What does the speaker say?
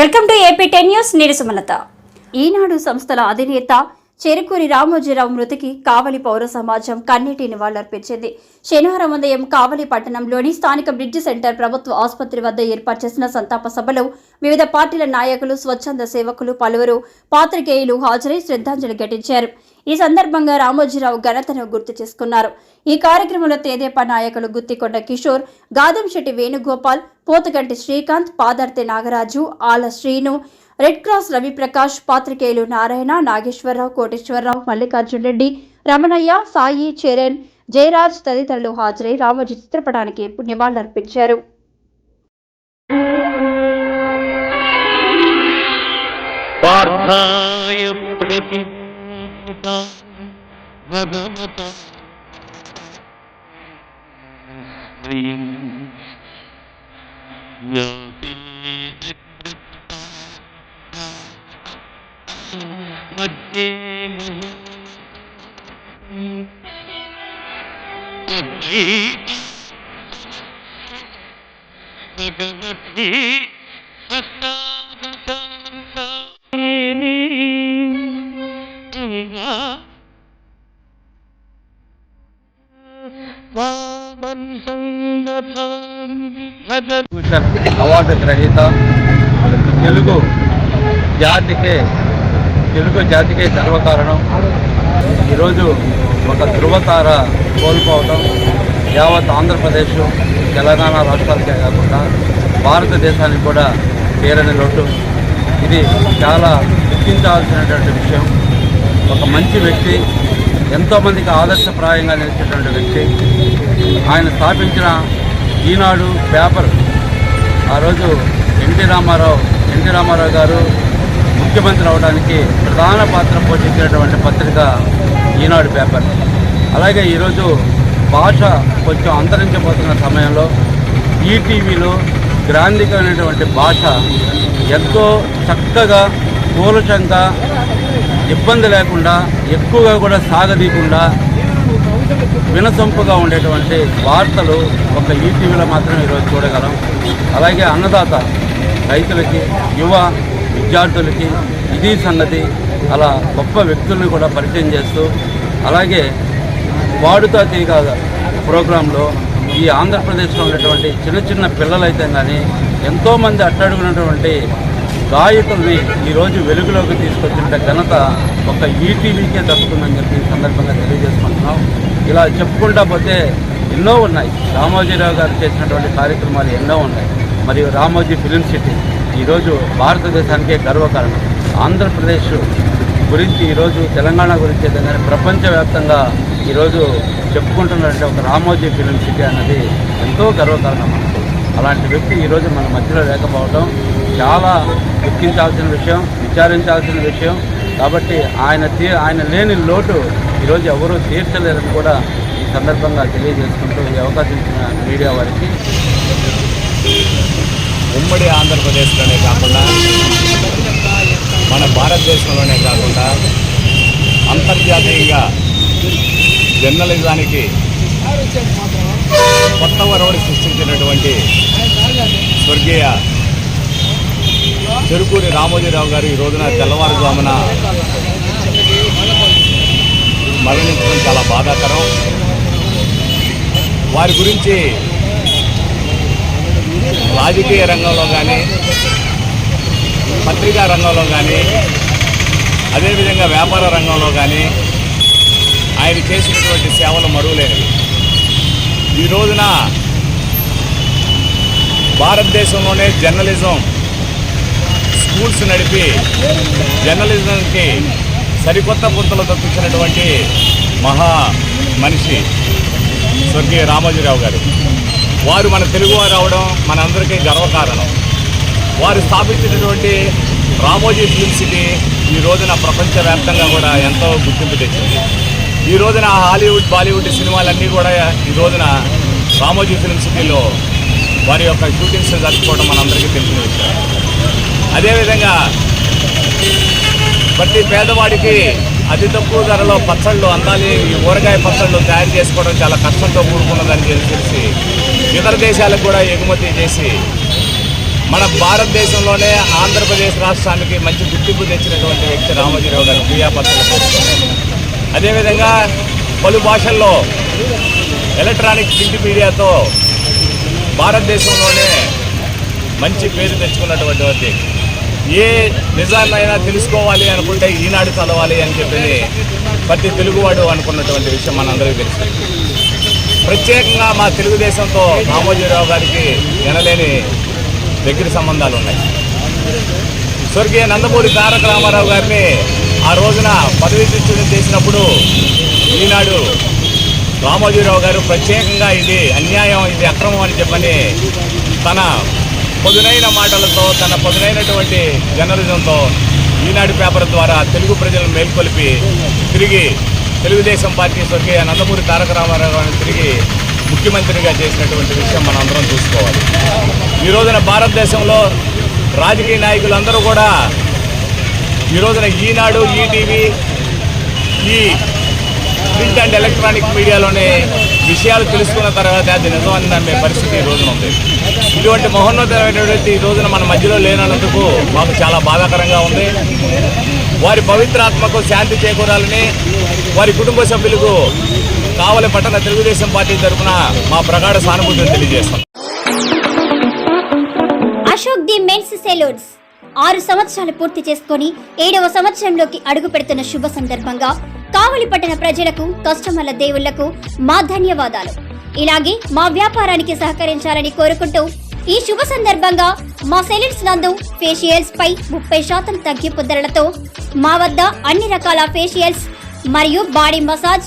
Welcome to AP ten news నేను సుమలత. ఈనాడు సంస్థల అధినేత చెరుకూరి రామోజీరావు మృతికి కావలి పౌర సమాజం కన్నీటి నివాళులర్పించింది. శనివారం ఉదయం కావలి పట్టణంలోని స్థానిక బ్రిడ్జ్ సెంటర్ ప్రభుత్వ ఆసుపత్రి వద్ద ఏర్పాటు చేసిన సంతాప సభలో వివిధ పార్టీల నాయకులు స్వచ్ఛంద సేవకులు పలువురు పాత్రికేయులు హాజరై శ్రద్ధాంజలి ఘటించారు. ఈ సందర్భంగా రామోజీరావు ఘనతను గుర్తు చేసుకున్నారు. ఈ కార్యక్రమంలో తేదేపా నాయకులు గుత్తికొండ కిషోర్ గాదంశెట్టి వేణుగోపాల్ పోతగంటి శ్రీకాంత్ పాదర్తి నాగరాజు ఆల శ్రీను రెడ్ క్రాస్ రవిప్రకాష్ పాత్రికేయులు నారాయణ నాగేశ్వరరావు కోటేశ్వరరావు మల్లికార్జున్ రెడ్డి రమణయ్య సాయి చరణ్ జయరాజ్ తదితరులు హాజరై రామోజీ చిత్రపటానికి నివాళులర్పించారు Yeah. భగవతి భూషణ్ అవార్డు గ్రహీత తెలుగు జాతికే తెలుగు జాతికే గర్వకారణం ఈరోజు ఒక ధృవతార కోల్పోవడం యావత్ ఆంధ్రప్రదేశ్ తెలంగాణ రాష్ట్రాలకే కాకుండా భారతదేశానికి కూడా తీరని లోటు ఇది చాలా దుఃఖించాల్సినటువంటి విషయం. ఒక మంచి వ్యక్తి ఎంతోమందికి ఆదర్శప్రాయంగా నిలిచేటువంటి వ్యక్తి. ఆయన స్థాపించిన ఈనాడు పేపర్. ఆ రోజు ఎన్టీ రామారావు ఎన్టీ రామారావు గారు ముఖ్యమంత్రి అవడానికి ప్రధాన పాత్ర పోషించినటువంటి పత్రిక ఈనాడు పేపర్. అలాగే ఈరోజు భాష కొంచెం అంతరించిపోతున్న సమయంలో ఈటీవీలో గ్రాంధికమైనటువంటి భాష ఎంతో చక్కగా కూలచంగా ఇబ్బంది లేకుండా ఎక్కువగా కూడా సాగదీయకుండా వినసొంపుగా ఉండేటువంటి వార్తలు ఒక ఈటీవీలో మాత్రమే ఈరోజు చూడగలం. అలాగే అన్నదాత రైతులకి యువ విద్యార్థులకి ఇది సంగతి. అలా గొప్ప వ్యక్తుల్ని కూడా పరిచయం చేస్తూ అలాగే వాడుతా తీగ ప్రోగ్రాంలో ఈ ఆంధ్రప్రదేశ్లో ఉన్నటువంటి చిన్న చిన్న పిల్లలైతే కానీ ఎంతోమంది అట్టడుగునటువంటి గాయకుల్ని ఈరోజు వెలుగులోకి తీసుకొచ్చిన ఘనత ఒక ఈటీవీకే దక్కుతుందని చెప్పి సందర్భంగా తెలియజేసుకుంటున్నాం. ఇలా చెప్పుకుంటా పోతే ఎన్నో ఉన్నాయి. రామోజీరావు గారు చేసినటువంటి కార్యక్రమాలు ఎన్నో ఉన్నాయి. మరియు రామోజీ ఫిలిం సిటీ ఈరోజు భారతదేశానికే గర్వకారణం. ఆంధ్రప్రదేశ్ గురించి ఈరోజు తెలంగాణ గురించి ఏదైనా ప్రపంచవ్యాప్తంగా ఈరోజు చెప్పుకుంటున్నటువంటి ఒక రామోజీ ఫిలిం సిటీ అన్నది ఎంతో గర్వకారణం మనకు. అలాంటి వ్యక్తి ఈరోజు మన మధ్యలో లేకపోవడం చాలా దుఃఖించాల్సిన విషయం విచారించాల్సిన విషయం. కాబట్టి ఆయన తీ ఆయన లేని లోటు ఈరోజు ఎవరూ తీర్చలేరని కూడా ఈ సందర్భంగా తెలియజేసుకుంటూ ఈ అవకాశం ఇచ్చిన మీడియా వారికి. ఉమ్మడి ఆంధ్రప్రదేశ్లోనే కాకుండా మన భారతదేశంలోనే కాకుండా అంతర్జాతీయంగా జర్నలిజానికి కొత్త వరవడి సృష్టించినటువంటి స్వర్గీయ చెరుకూరి రామోజీరావు గారు ఈ రోజున తెల్లవారుజామున మరణించడం చాలా బాధాకరం. వారి గురించి రాజకీయ రంగంలో కానీ పత్రికా రంగంలో కానీ అదేవిధంగా వ్యాపార రంగంలో కానీ ఆయన చేసినటువంటి సేవలు మరువలేనివి. ఈ రోజున భారతదేశంలోనే జర్నలిజం స్కూల్స్ నడిపి జర్నలిజంకి సరికొత్త గుంతలు తప్పించినటువంటి మహా మనిషి స్వర్గీయ రామోజీరావు గారు. వారు మన తెలుగువారు అవడం మనందరికీ గర్వకారణం. వారు స్థాపించినటువంటి రామోజీ ఫిల్మ్ సిటీ ఈ రోజున ప్రపంచవ్యాప్తంగా కూడా ఎంతో గుర్తింపు తెచ్చింది. ఈ రోజున హాలీవుడ్ బాలీవుడ్ సినిమాలన్నీ కూడా ఈ రోజున రామోజీ ఫిల్మ్ సిటీలో వారి యొక్క షూటింగ్స్ జరుపుకోవడం మనందరికీ తెలిసిన విషయం. అదేవిధంగా ప్రతి పేదవాడికి అతి తక్కువ ధరలో పచ్చళ్ళు అందాలి ఈ ఊరగాయ పచ్చళ్ళు తయారు చేసుకోవడం చాలా కష్టంతో కూడుకున్నదని తెలిసి ఇతర దేశాలకు కూడా ఎగుమతి చేసి మన భారతదేశంలోనే ఆంధ్రప్రదేశ్ రాష్ట్రానికి మంచి గుర్తింపు తెచ్చినటువంటి వ్యక్తి రామోజీరావు గారు క్రియాపత్రులు అదేవిధంగా పలు భాషల్లో ఎలక్ట్రానిక్ ప్రింట్ మీడియాతో భారతదేశంలోనే మంచి పేరు తెచ్చుకున్నటువంటి వ్యక్తి. ఏ నిజాన్నైనా తెలుసుకోవాలి అనుకుంటే ఈనాడు చదవాలి అని చెప్పి ప్రతి తెలుగువాడు అనుకున్నటువంటి విషయం మనందరికీ తెలుసు. ప్రత్యేకంగా మా తెలుగుదేశంతో రామోజీరావు గారికి వినలేని దగ్గర సంబంధాలు ఉన్నాయి. స్వర్గీయ నందమూరి తారక రామారావు గారిని ఆ రోజున పదవి విచ్ఛేదం చేసినప్పుడు ఈనాడు రామోజీరావు గారు ప్రత్యేకంగా ఇది అన్యాయం ఇది అక్రమం అని చెప్పని తన పదునైన మాటలతో తన పదునైనటువంటి జర్నలిజంతో ఈనాడు పేపర్ ద్వారా తెలుగు ప్రజలను మేల్కొలిపి తిరిగి తెలుగుదేశం పార్టీ స్వర్గీయ నందమూరి తారక రామారావు గారిని తిరిగి ముఖ్యమంత్రిగా చేసినటువంటి విషయం మనం అందరం చూసుకోవాలి. ఈ రోజున భారతదేశంలో రాజకీయ నాయకులందరూ కూడా ఈ రోజున ఈనాడు ఈటీవీ ఈ ప్రింట్ అండ్ ఎలక్ట్రానిక్ మీడియాలోనే విషయాలు తెలుసుకున్న తర్వాత అది నిజమని నమ్మే పరిస్థితి ఈ రోజున ఉంది. ఇటువంటి మహోన్నతమైనటువంటి ఈ రోజున మన మధ్యలో లేనందుకు మాకు చాలా బాధాకరంగా ఉంది. వారి పవిత్రాత్మకు శాంతి చేకూరాలని వారి కుటుంబ సభ్యులకు కావలి పట్టణ తెలుగుదేశం పార్టీ తరఫున మా ప్రగాఢ సానుభూతిని తెలియజేస్తాం. Ashok the men's salons. ఆరు సంవత్సరాలు పూర్తి చేసుకొని ఏడవ సంవత్సరంలోకి అడుగు పెడుతున్న శుభ సందర్భంగా కావలి పట్టణ ప్రజలకు కస్టమర్ల దేవుళ్ళకు మా ధన్యవాదాలు. ఇలాగే మా వ్యాపారానికి సహకరించాలని కోరుకుంటూ ఈ శుభ సందర్భంగా మా సెలూన్స్ నందు ఫేషియల్స్ పై ముప్పై శాతం తగ్గింపు ధరలతో మా వద్ద అన్ని రకాల ఫేషియల్స్ మరియు బాడీ మసాజ్